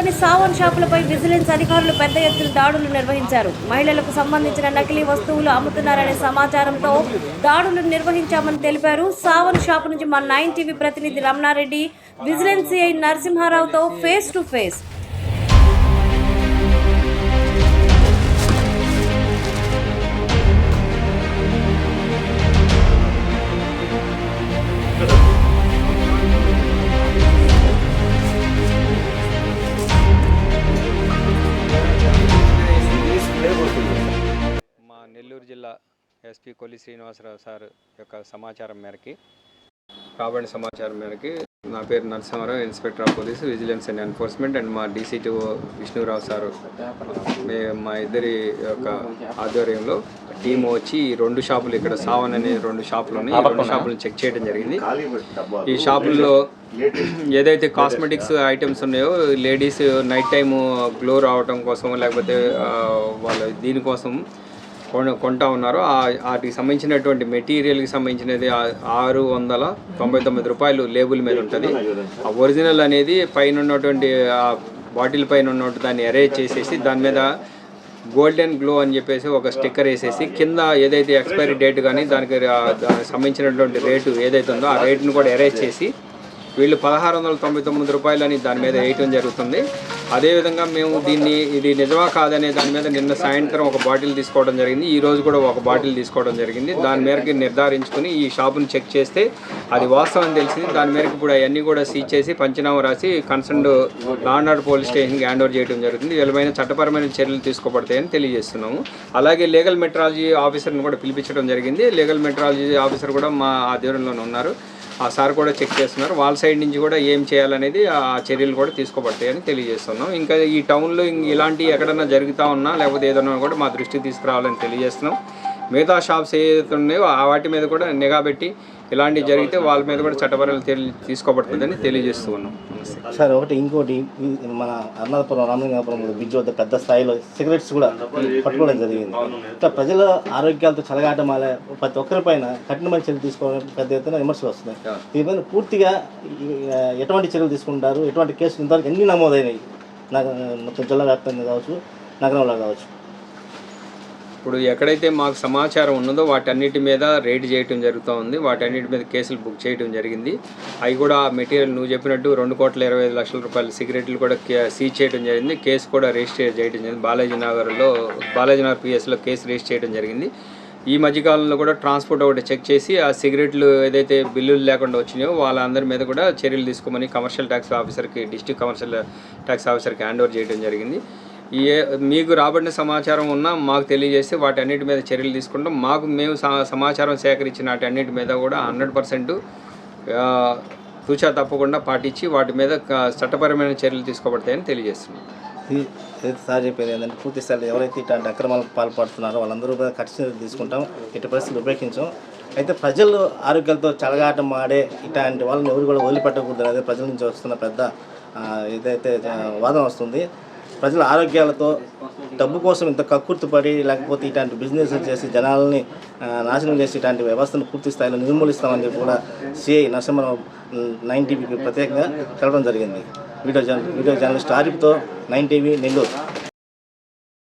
నగరంలోని సావన్ షాపులపై విజిలెన్స్ అధికారులు పెద్ద ఎత్తున దాడులు నిర్వహించారు. మహిళలకు సంబంధించిన నకిలీ వస్తువులు అమ్ముతున్నారనే సమాచారంతో దాడులు నిర్వహించామని తెలిపారు. సావన్ షాపు నుంచి మా నైన్ టీవీ ప్రతినిధి Ramanareddy vigilance CI నరసింహారావుతో face to face SP Kolli Srinivasarao sir యొక్క సమాచారం మేరకి. రాబడిన సమాచారం మేరకి నా పేరు Narasimharao inspector of police vigilance and enforcement and మా డీసీటీ విష్ణురావు సార్. మే మా ఇద్దరి యొక్క ఆధ్వర్యంలో టీం వచ్చి ఈ రెండు షాపులు ఇక్కడ సావన్ అనే రెండు షాపులు ఉన్నాయి. రెండు షాపులను చెక్ చేయడం జరిగింది. ఈ షాపుల్లో ఏదైతే కాస్మెటిక్స్ ఐటమ్స్ ఉన్నాయో లేడీస్ నైట్ టైము గ్లో రావటం కోసం లేకపోతే వాళ్ళ దీనికోసం కొంటా ఉన్నారో. ఆ- వాటికి సంబంధించినటువంటి మెటీరియల్కి సంబంధించినది ఆరు వందల తొంభై తొమ్మిది రూపాయలు లేబుల్ మీద ఉంటుంది. ఆ ఒరిజినల్ అనేది పైన ఉన్నటువంటి ఆ బాటిల్ పైన ఉన్నటువంటి దాన్ని అరేంజ్ చేసేసి దాని మీద గోల్డెన్ గ్లో అని చెప్పేసి ఒక స్టిక్కర్ వేసేసి కింద ఏదైతే ఎక్స్పైరీ డేట్ కానీ దానికి దానికి సంబంధించినటువంటి రేటు ఏదైతే ఉందో ఆ రేటును కూడా అరేంజ్ చేసి వీళ్ళు పదహారు వందల తొంభై తొమ్మిది రూపాయలు అని దాని మీద వేయటం జరుగుతుంది. అదేవిధంగా మేము దీన్ని ఇది నిజమా కాదనే దాని మీద నిన్న సాయంత్రం ఒక బాటిల్ తీసుకోవడం జరిగింది. ఈ రోజు కూడా ఒక బాటిల్ తీసుకోవడం జరిగింది. దాని మేరకు నిర్ధారించుకుని ఈ షాపుని చెక్ చేస్తే అది వాస్తవం తెలిసింది. దాని మేరకు ఇప్పుడు అవన్నీ కూడా సీజ్ చేసి పంచనామా రాసి కన్సర్న్ లాండ్ పోలీస్ స్టేషన్కి హ్యాండ్ ఓవర్ చేయడం జరుగుతుంది. వీళ్ళమైన చట్టపరమైన చర్యలు తీసుకోబడతాయని తెలియజేస్తున్నాము. అలాగే లీగల్ మెట్రాలజీ ఆఫీసర్ని కూడా పిలిపించడం జరిగింది. లీగల్ మెట్రాలజీ ఆఫీసర్ కూడా మా ఆధ్వర్యంలోనే ఉన్నారు. ఆ సార్ కూడా చెక్ చేస్తున్నారు. వాళ్ళ సైడ్ నుంచి కూడా ఏం చేయాలనేది ఆ చర్యలు కూడా తీసుకోబడతాయని తెలియజేస్తున్నాం. ఇంకా ఈ టౌన్లో ఇలాంటి ఎక్కడన్నా జరుగుతూ ఉన్నా లేకపోతే ఏదైనా కూడా మా దృష్టికి తీసుకురావాలని తెలియజేస్తున్నాం. మిగతా షాప్స్ ఏదైతే ఉన్నాయో ఆ వాటి మీద కూడా నిఘా పెట్టి ఇలాంటివి జరిగితే వాళ్ళ మీద కూడా చట్టపరమైన చర్యలు తీసుకోబడుతుందని తెలియజేస్తూ ఉన్నాం. సార్ ఒకటి ఇంకోటి మన అరుణాపురం రామలింగాపురం బ్రిడ్జ్ వద్ద పెద్ద స్థాయిలో సిగరెట్స్ కూడా పట్టుకోవడం జరిగింది. ఇట్లా ప్రజల ఆరోగ్యాలతో చెలగాటమాల ప్రతి ఒక్కరి పైన కఠినమైన చర్యలు తీసుకోవడం పెద్ద ఎత్తున విమర్శలు వస్తున్నాయి. దీనిపైన పూర్తిగా ఎటువంటి చర్యలు తీసుకుంటారు? ఎటువంటి కేసులు ఇంతవరకు ఎన్ని నమోదైనాయి? నగ- మొత్తం జిల్లా వ్యాప్తంగా కావచ్చు నగరంలో కావచ్చు. ఇప్పుడు ఎక్కడైతే మాకు సమాచారం ఉన్నదో వాటన్నిటి మీద రేడ్ చేయటం జరుగుతూ ఉంది. వాటన్నిటి మీద కేసులు బుక్ చేయడం జరిగింది. అవి కూడా ఆ మెటీరియల్ నువ్వు చెప్పినట్టు రెండు కోట్ల ఇరవై ఐదు లక్షల రూపాయల సిగరెట్లు కూడా కే- సీజ్ చేయడం జరిగింది. కేసు కూడా రిజిస్టర్ చేయడం జరిగింది. బాలాజీ నగర్లో బాలాజీ నగర్ పిఎస్లో కేసు రిజిస్టర్ చేయడం జరిగింది. ఈ మధ్యకాలంలో కూడా ట్రాన్స్పోర్ట్ ఒకటి చెక్ చేసి ఆ సిగరెట్లు ఏదైతే బిల్లులు లేకుండా వచ్చినాయో వాళ్ళందరి మీద కూడా చర్యలు తీసుకోమని కమర్షియల్ ట్యాక్స్ ఆఫీసర్కి డిస్ట్రిక్ట్ కమర్షియల్ ట్యాక్స్ ఆఫీసర్కి హ్యాండ్ ఓవర్ చేయడం జరిగింది. ఏ మీకు రాబడిన సమాచారం ఉన్నా మాకు తెలియజేస్తే వాటి అన్నిటి మీద చర్యలు తీసుకుంటాం. మాకు మేము సమాచారం సేకరించిన వాటి అన్నిటి మీద కూడా హండ్రెడ్ పర్సెంట్ తూచా తప్పకుండా పాటించి వాటి మీద చట్టపరమైన చర్యలు తీసుకోబడతాయని తెలియజేస్తున్నాం. సార్ చెప్పేది ఏంటంటే పూర్తి స్థాయిలో ఎవరైతే ఇట్లాంటి అక్రమాలకు పాల్పడుతున్నారో వాళ్ళందరూ కూడా ఖచ్చితంగా తీసుకుంటాం. ఇటు పరిస్థితులు ఉపయోగించాం అయితే ప్రజలు ఆరోగ్యాలతో చలగాటం ఆడే ఇట్లాంటి వాళ్ళని ఎవరు కూడా వదిలిపెట్టకూడదు. అదే ప్రజల నుంచి వస్తున్న పెద్ద ఇదైతే వాదం వస్తుంది ప్రజల ఆరోగ్యాలతో డబ్బు కోసం ఇంత కక్కుర్తిపడి లేకపోతే ఇటువంటి బిజినెస్ చేసి జనాలని నాశనం చేసి ఇలాంటి వ్యవస్థను పూర్తి స్థాయిలో నిర్మూలిస్తామని చెప్పి కూడా సిఐ నరసింహరావు నైన్ టీవీకి ప్రత్యేకంగా తెలపడం జరిగింది. వీడియో జర్న వీడియో జర్నలిస్ట్ ఆరిఫ్తో నైన్ టీవీ నెల్లూరు.